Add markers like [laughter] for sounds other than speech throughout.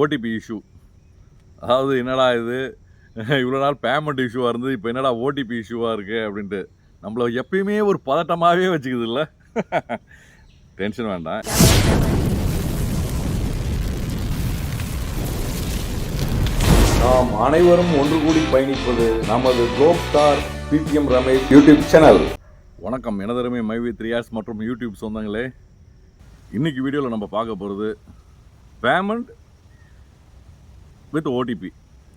OTP issue அதாவது என்னடா இது? [laughs] இவ்வளோ நாள் பேமெண்ட் இஷ்யூவாக இருந்தது இப்போ என்னடா ஓடிபி இஷ்யூவாக இருக்குது அப்படின்ட்டு. நம்மள எப்பயுமே ஒரு பதட்டமாகவே வச்சுக்குது இல்லை டென்ஷன் [laughs] வேண்டாம். நாம் அனைவரும் ஒன்று கூடி பயணிப்பது நமது குளோப் ஸ்டார் பிடிஎம் ரமேஷ் யூடியூப் சேனல் வணக்கம். எனதருமை மைவி த்ரீ ஆர்ஸ் மற்றும் யூடியூப் சொந்தங்களே. இன்னைக்கு வீடியோவில் நம்ம பார்க்க போகிறது பேமெண்ட் வித் ஓடிபி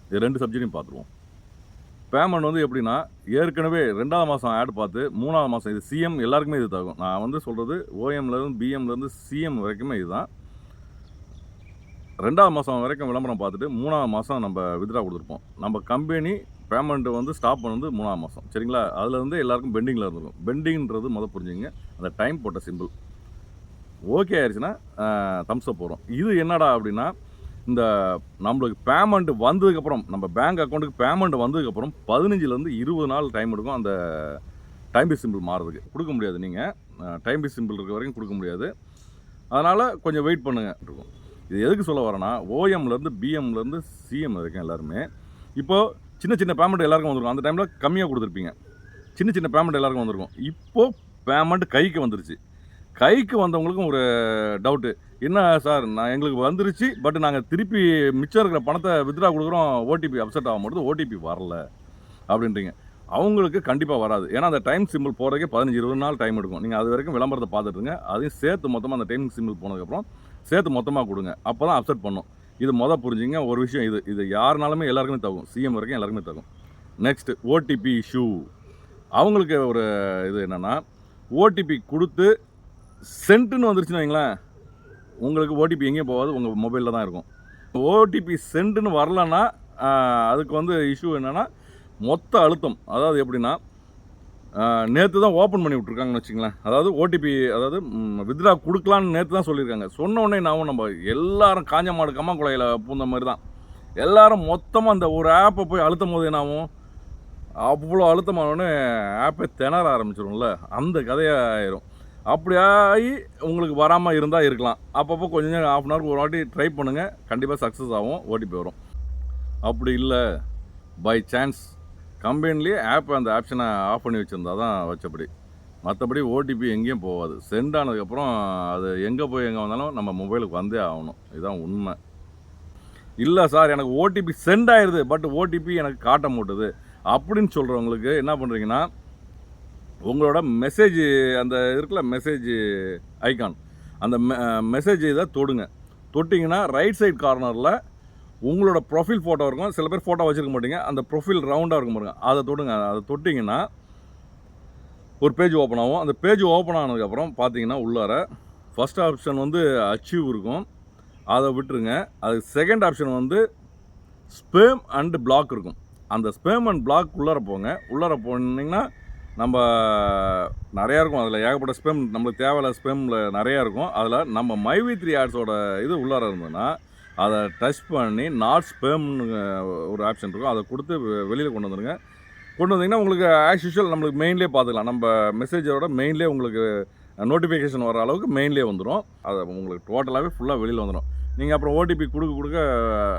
இது ரெண்டு சப்ஜெக்டையும் பார்த்துருவோம். பேமெண்ட் வந்து எப்படின்னா ஏற்கனவே ரெண்டாவது மாதம் ஆட் பார்த்து மூணாவது மாதம் இது சிஎம் எல்லாருக்குமே இது தகும். நான் வந்து சொல்கிறது ஓஎம்லேருந்து பிஎம்லேருந்து சிஎம் வரைக்குமே இதுதான். ரெண்டாவது மாதம் வரைக்கும் விளம்பரம் பார்த்துட்டு மூணாவது மாதம் நம்ம வித்ரா கொடுத்துருப்போம். நம்ம கம்பெனி பேமெண்ட்டு வந்து ஸ்டாப் பண்ணது மூணாவது மாதம் சரிங்களா? அதுலேருந்து எல்லாருக்கும் பெண்டிங்கில் இருந்திருக்கும் பெண்டிங்கிறது முதல் புரிஞ்சுங்க. அந்த டைம் போட்ட சிம்பிள் ஓகே ஆயிடுச்சுன்னா தம்ஸ் அப் போகிறோம் இது என்னடா அப்படின்னா இந்த நம்மளுக்கு பேமெண்ட் வந்ததுக்கப்புறம் நம்ம பேங்க் அக்கௌண்ட்டுக்கு பேமெண்ட் வந்ததுக்கப்புறம் பதினஞ்சுலேருந்து இருபது நாள் டைம் எடுக்கும். அந்த டைம் பி சிம்பிள் மாறுறதுக்கு. கொடுக்க முடியாது நீங்கள் டைம் பி சிம்பிள் இருக்க வரைக்கும் கொடுக்க முடியாது. அதனால் கொஞ்சம் வெயிட் பண்ணுங்க. இருக்கும். இது எதுக்கு சொல்ல வரேன்னா ஓஎம்லேருந்து பிஎம்லேருந்து சிஎம் வரைக்கும் எல்லாருமே இப்போது சின்ன சின்ன பேமெண்ட் எல்லாருக்கும் வந்திருக்கும். அந்த டைமில் கம்மியாக கொடுத்துருப்பீங்க. சின்ன சின்ன பேமெண்ட் எல்லாருக்கும் வந்திருக்கும். இப்போது பேமெண்ட் கைக்கு வந்துருச்சு. கைக்கு வந்தவங்களுக்கும் ஒரு டவுட்டு என்ன சார் நான் எங்களுக்கு வந்துருச்சு பட் நாங்கள் திருப்பி மிச்சம் இருக்கிற பணத்தை வித்ரா கொடுக்குறோம் ஓடிபி அப்செட் ஆகும்போது ஓடிபி வரல அப்படின்றீங்க. அவங்களுக்கு கண்டிப்பாக வராது. ஏன்னா அந்த டைம் சிம்பிள் போகிறதுக்கே பதினஞ்சு இருபது நாள் டைம் எடுக்கும். நீங்கள் அது வரைக்கும் விளம்பரத்தை பார்த்துட்டுருங்க அதையும் சேர்த்து மொத்தமாக அந்த டைம் சிம்பிள் போனதுக்கப்புறம் சேர்த்து மொத்தமாக கொடுங்க. அப்போ தான் அப்செட் பண்ணும். இது மொதல் புரிஞ்சுங்க. ஒரு விஷயம் இது. இது யாருனாலுமே எல்லாருக்குமே தகும். சிஎம் வரைக்கும் எல்லாருக்குமே தகும். நெக்ஸ்ட் ஓடிபி இஷ்யூ அவங்களுக்கு ஒரு இது என்னென்னா ஓடிபி கொடுத்து சென்ட்டுன்னு வந்துருச்சுன்னு வைங்களேன் உங்களுக்கு ஓடிபி எங்கேயும் போகாது உங்கள் மொபைலில் தான் இருக்கும். ஓடிபி சென்ட்டுன்னு வரலன்னா அதுக்கு வந்து இஷ்யூ என்னென்னா மொத்த அழுத்தம். அதாவது எப்படின்னா நேற்று தான் ஓப்பன் பண்ணி விட்ருக்காங்கன்னு வச்சுங்களேன் அதாவது ஓடிபி அதாவது வித்ரா கொடுக்கலான்னு நேற்று தான் சொல்லியிருக்காங்க. சொன்ன உடனே நாமும் நம்ம எல்லாரும் காஞ்ச மாடு கம்மா குலையில் பூந்த மாதிரி தான். எல்லாரும் மொத்தமாக அந்த ஒரு ஆப்பை போய் அழுத்தும் போது என்னாகும் அவ்வளோ அழுத்தமானோடனே ஆப்பே திணற ஆரம்பிச்சிரும்ல. அந்த கதையாயிரும். அப்படி ஆகி உங்களுக்கு வராமல் இருந்தால் இருக்கலாம். அப்பப்போ கொஞ்சம் நேரம் ஆஃப் அன் ஹவருக்கு ஒரு வாட்டி ட்ரை பண்ணுங்கள் கண்டிப்பாக சக்ஸஸ் ஆகும். ஓடிபி வரும் அப்படி இல்லை. பை சான்ஸ் கம்பெனிலேயே ஆப் அந்த ஆப்ஷனை ஆஃப் பண்ணி வச்சுருந்தா தான் வச்சபடி. மற்றபடி ஓடிபி எங்கேயும் போகாது. சென்ட் ஆனதுக்கப்புறம் அது எங்கே போய் எங்கே வந்தாலும் நம்ம மொபைலுக்கு வந்தே ஆகணும். இதுதான் உண்மை. இல்லை சார் எனக்கு ஓடிபி சென்ட் ஆயிடுது பட் ஓடிபி எனக்கு காட்ட மாட்டுது. அப்படின்னு சொல்கிறவங்களுக்கு என்ன பண்ணுறீங்கன்னா உங்களோட மெசேஜ் அந்த இருக்குல்ல மெசேஜ் ஐகான் அந்த மெசேஜ் இதை தொடுங்க. தொட்டிங்கன்னா ரைட் சைட் கார்னரில் உங்களோட ப்ரொஃபைல் ஃபோட்டோ இருக்கும். சில பேர் ஃபோட்டோ வச்சுருக்க மாட்டீங்க. அந்த ப்ரொஃபைல் ரவுண்டாக இருக்கும் பாருங்க. அதை தொடுங்க. அதை தொட்டிங்கன்னா ஒரு பேஜ் ஓப்பன் ஆகும். அந்த பேஜ் ஓப்பன் ஆனதுக்கப்புறம் பார்த்தீங்கன்னா உள்ளார ஃபஸ்ட் ஆப்ஷன் வந்து அச்சீவ் இருக்கும். அதை விட்டுருங்க. அது செகண்ட் ஆப்ஷன் வந்து ஸ்பேம் அண்ட் பிளாக் இருக்கும். அந்த ஸ்பேம் அண்ட் பிளாக் உள்ளார போங்க. உள்ளார போனீங்கன்னா நம்ம நிறையா இருக்கும். அதில் ஏகப்பட்ட ஸ்பெம் நம்மளுக்கு தேவையில்ல ஸ்பெம்மில் நிறையா இருக்கும். அதில் நம்ம மைவி த்ரீ ஆட்ஸோட இது உள்ளார இருந்ததுன்னா அதை டச் பண்ணி நாட் ஸ்பெம்னு ஒரு ஆப்ஷன் இருக்கும். அதை கொடுத்து வெளியில் கொண்டு வந்துடுங்க கொண்டு வந்தீங்கன்னா உங்களுக்கு ஆஸ் யூஷுவல் நம்மளுக்கு மெயின்லேயே பார்த்துக்கலாம். நம்ம மெசேஜரோட மெயின்லேயே உங்களுக்கு நோட்டிஃபிகேஷன் வர அளவுக்கு மெயின்லேயே வந்துடும் அது உங்களுக்கு டோட்டலாகவே ஃபுல்லாக வெளியில் வந்துடும் நீங்கள் அப்புறம் ஓடிபி கொடுக்க கொடுக்க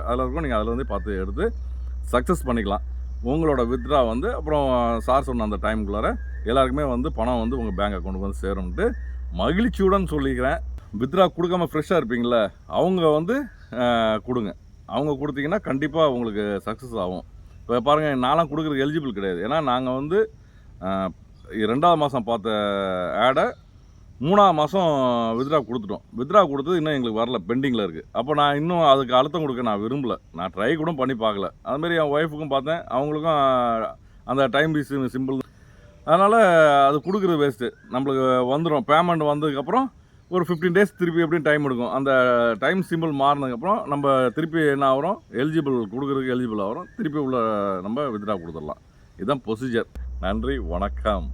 அதில் இருக்கும். நீங்கள் அதில் வந்து பார்த்து எடுத்து சக்ஸஸ் பண்ணிக்கலாம். உங்களோட வித்ரா வந்து அப்புறம் சார் சொன்ன அந்த டைமுக்குள்ளார எல்லாருக்குமே வந்து பணம் வந்து உங்கள் பேங்க் அக்கௌண்ட்டுக்கு வந்து சேரும்ட்டு மகிழ்ச்சியுடன் சொல்லிக்கிறேன். வித்ரா கொடுக்காம ஃப்ரெஷ்ஷாக இருப்பீங்களே அவங்க வந்து கொடுங்க. அவங்க கொடுத்தீங்கன்னா கண்டிப்பாக உங்களுக்கு சக்ஸஸ் ஆகும். இப்போ பாருங்கள் நான்லாம் கொடுக்குறதுக்கு எலிஜிபிள் கிடையாது. ஏன்னா நாங்கள் வந்து ரெண்டாவது மாதம் பார்த்த ஆடை மூணாவது மாதம் வித்ரா கொடுத்துட்டோம். வித்ரா கொடுத்தது இன்னும் எங்களுக்கு வரல பெண்டிங்கில் இருக்குது அப்போ நான் இன்னும் அதுக்கு அழுத்தம் கொடுக்க நான் விரும்பல. நான் ட்ரை கூட பண்ணி பார்க்கல. அதுமாரி என் ஒய்ஃபுக்கும் பார்த்தேன். அவங்களுக்கும் அந்த டைம் பீஸ் சிம்பிள் அதனால் அது கொடுக்குறது வேஸ்ட்டு நம்மளுக்கு வந்துடும் பேமெண்ட் வந்ததுக்கப்புறம் ஒரு ஃபிஃப்டீன் டேஸ் திருப்பி எப்படியும் டைம் எடுக்கும். அந்த டைம் சிம்பிள் மாறினதுக்கப்புறம் நம்ம திருப்பி என்ன ஆகிறோம் எலிஜிபிள் கொடுக்குறதுக்கு எலிஜிபிள் ஆகிறோம் திருப்பி உள்ள நம்ம வித்ரா கொடுத்துடலாம். இதுதான் ப்ரொசீஜர் நன்றி வணக்கம்.